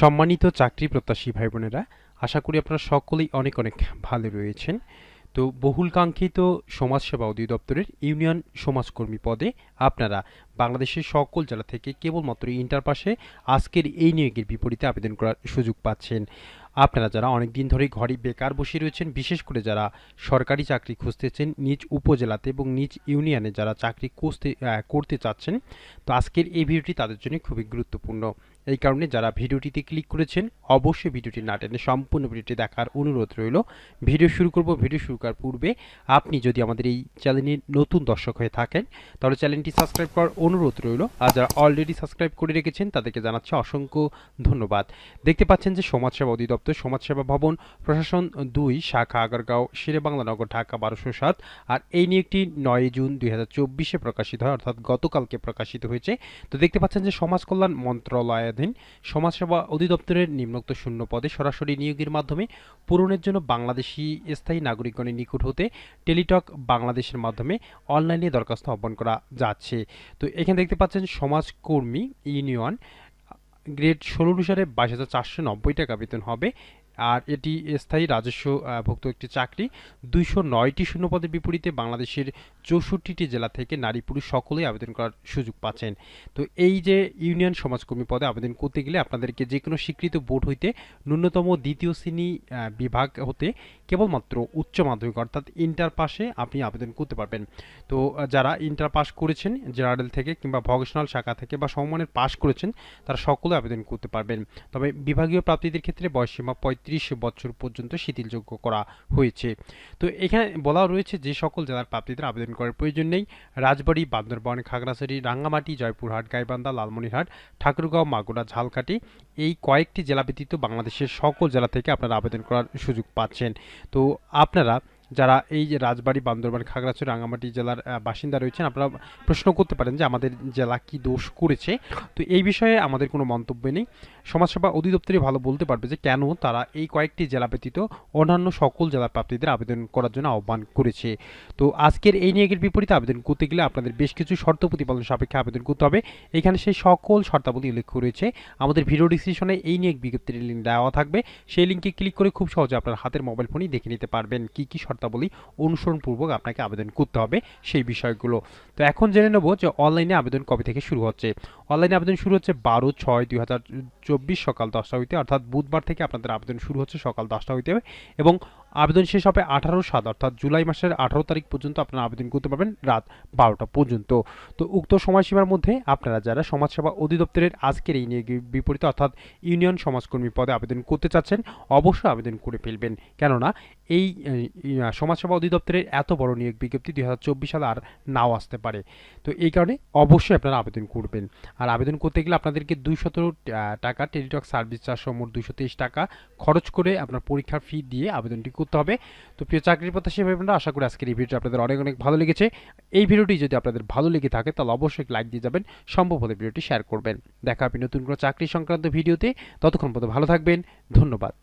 সম্মানিত চাকরি প্রত্যাশী ভাই বোনেরা আশা করি আপনারা সকলেই অনেক অনেক ভালো রয়েছেন। তো বহুল কাঙ্ক্ষিত সমাজসেবা অধিদপ্তরের ইউনিয়ন সমাজকর্মী পদে আপনারা বাংলাদেশের সকল জেলা থেকে কেবলমাত্র ইন্টার পাশে আজকের এই নিয়োগের বিপরীতে আবেদন করার সুযোগ পাচ্ছেন। আপনারা যারা অনেক দিন ধরে ঘরে বেকার বসে রয়েছেন, বিশেষ করে যারা সরকারি চাকরি খুঁজতেছেন, নিজ উপজেলাতে এবং নিজ ইউনিয়নে যারা চাকরি খুঁজতে করতে চাচ্ছেন, তো আজকের এই ভিডিওটি তাদের জন্য খুবই গুরুত্বপূর্ণ। এই কারণে যারা ভিডিওটিতে ক্লিক করেছেন, অবশ্যই ভিডিওটি না টেনে সম্পূর্ণ ভিডিওটি দেখার অনুরোধ রইল। ভিডিও শুরু করব, ভিডিও শুরু করার পূর্বে আপনি যদি আমাদের এই চ্যানেলের নতুন দর্শক হয়ে থাকেন, তাহলে চ্যানেলটি সাবস্ক্রাইব করার অনুরোধ রইল। আর যারা অলরেডি সাবস্ক্রাইব করে রেখেছেন, তাদেরকে জানাচ্ছি অসংখ্য ধন্যবাদ। দেখতে পাচ্ছেন যে সমাজসেবা অধিদপ্তর, সমাজসেবা ভবন, প্রশাসন দুই, শাখা আগারগাঁও, শেরেবাংলা নগর, ঢাকা বারোশো সাত। আর এই নিয়ে একটি নয় জুন দুই হাজার চব্বিশে প্রকাশিত হয়, অর্থাৎ গতকালকে প্রকাশিত হয়েছে। তো দেখতে পাচ্ছেন যে সমাজ কল্যাণ মন্ত্রণালয়াধীন সমাজসেবা অধিদপ্তরের নিম্নোক্ত শূন্য পদে সরাসরি নিয়োগের মাধ্যমে পূরণের জন্য বাংলাদেশি স্থায়ী নাগরিকগণের নিকট হতে টেলিটক বাংলাদেশের মাধ্যমে অনলাইনে দরখাস্ত আহ্বান করা যাচ্ছে। তো এখানে দেখতে পাচ্ছেন সমাজকর্মী ইউনিয়ন, গ্রেড ষোলো অনুসারে বাইশ হাজার চারশো নব্বই টাকা বেতন হবে। আর এটি স্থায়ী রাজস্ব ভুক্ত একটি চাকরি। দুইশো নয়টি শূন্যপদের বিপরীতে বাংলাদেশের চৌষট্টিটি জেলা থেকে নারী পুরুষ সকলেই আবেদন করার সুযোগ পাচ্ছেন। তো এই যে ইউনিয়ন সমাজকর্মী পদে আবেদন করতে গেলে আপনাদেরকে যে কোনো স্বীকৃত বোর্ড হইতে ন্যূনতম দ্বিতীয় শ্রেণি বিভাগ হতে কেবলমাত্র উচ্চ মাধ্যমিক, অর্থাৎ ইন্টার পাশে আপনি আবেদন করতে পারবেন। তো যারা ইন্টার পাস করেছেন জেনারেল থেকে কিংবা ভকেশনাল শাখা থেকে বা সমমানের পাস করেছেন, তারা সকলে আবেদন করতে পারবেন। তবে বিভাগীয় প্রাপ্তিদের ক্ষেত্রে বয়সসীমা পঁয়ত্রিশ বছর পর্যন্ত শিথিলযোগ্য করা হয়েছে। তো, এখানে বলা রয়েছে যে সকল জেলার প্রাপ্তিদের আবেদন করার প্রয়োজন নেই। রাজবাড়ী, বান্দরবান, খাগড়াছড়ি, রাঙ্গামাটি, জয়পুরহাট, গাইবান্ধা, লালমনিরহাট, ঠাকুরগাঁও, মাগুরা, ঝালকাঠি এই কয়েকটি জেলা ব্যতীত বাংলাদেশের সকল জেলা থেকে আপনারা আবেদন করার সুযোগ পাচ্ছেন। তো আপনারা যারা এই রাজবাড়ী, বান্দরবান, খাগড়াছড়ি, রাঙ্গামাটি জেলার বাসিন্দা রয়েছেন, আপনারা প্রশ্ন করতে পারেন যে আমাদের জেলা কি দোষ করেছে। তো এই বিষয়ে আমাদের কোনো মন্তব্য নেই। সমাজসেবা অধিদপ্তরই ভালো বলতে পারবে যে কেন তারা এই কয়েকটি জেলা ব্যতীত অন্যান্য সকল জেলা প্রাপ্তিদের আবেদন করার জন্য আহ্বান করেছে। তো আজকের এই নিয়োগের বিপরীতে আবেদন করতে গেলে আপনাদের বেশ কিছু শর্ত প্রতিপালন সাপেক্ষে আবেদন করতে হবে। এখানে সেই সকল শর্তাবলী উল্লেখ রয়েছে। আমাদের ভিডিও ডিসক্রিপশনে এই নিয়োগ বিজ্ঞপ্তির লিঙ্ক দেওয়া থাকবে। সেই লিঙ্কে ক্লিক করে খুব সহজে আপনার হাতের মোবাইল ফোনই দেখে নিতে পারবেন কি কি শর্তাবলী অনুসরণপূর্বক আপনাকে আবেদন করতে হবে সেই বিষয়গুলো। তো এখন জেনে নেব যে অনলাইনে আবেদন কবে থেকে শুরু হচ্ছে। অনলাইনে আবেদন শুরু হচ্ছে বারো ছয় দুই সকাল দশটা হইতে, অর্থাৎ বুধবার থেকে আপনাদের আবেদন শুরু হচ্ছে সকাল দশটা হইতে। এবং আবেদন শেষ হবে আঠারো সাত, অর্থাৎ জুলাই মাসের আঠারো তারিখ পর্যন্ত আপনারা আবেদন করতে পারবেন রাত বারোটা পর্যন্ত। তো উক্ত সময়সীমার মধ্যে আপনারা যারা সমাজসেবা অধিদপ্তরের আজকের এই নিয়োগের বিপরীতে, অর্থাৎ ইউনিয়ন সমাজকর্মী পদে আবেদন করতে চাচ্ছেন, অবশ্যই আবেদন করে ফেলবেন। কেননা এই সমাজসেবা অধিদপ্তরের এত বড় নিয়োগ বিজ্ঞপ্তি দুই হাজার চব্বিশ সালে আর নাও আসতে পারে। তো এই কারণে অবশ্যই আপনারা আবেদন করবেন। আর আবেদন করতে গেলে আপনাদেরকে দুইশত টাকা টেলিটক সার্ভিস চার্জ মোট দুইশো তেইশ টাকা খরচ করে আপনার পরীক্ষার ফি দিয়ে আবেদনটি করতে হবে। তো প্রিয় চাকরির প্রত্যাশী ভাই বোনরা, আশা করি আজকের এই ভিডিওটি আপনাদের অনেক অনেক ভালো লেগেছে। এই ভিডিওটি যদি আপনাদের ভালো লেগে থাকে, তাহলে অবশ্যই লাইক দিয়ে যাবেন, সম্ভব হলে ভিডিওটি শেয়ার করবেন। দেখা হবে নতুন কোনো চাকরি সংক্রান্ত ভিডিওতে। ততক্ষণ পর্যন্ত ভালো থাকবেন, ধন্যবাদ।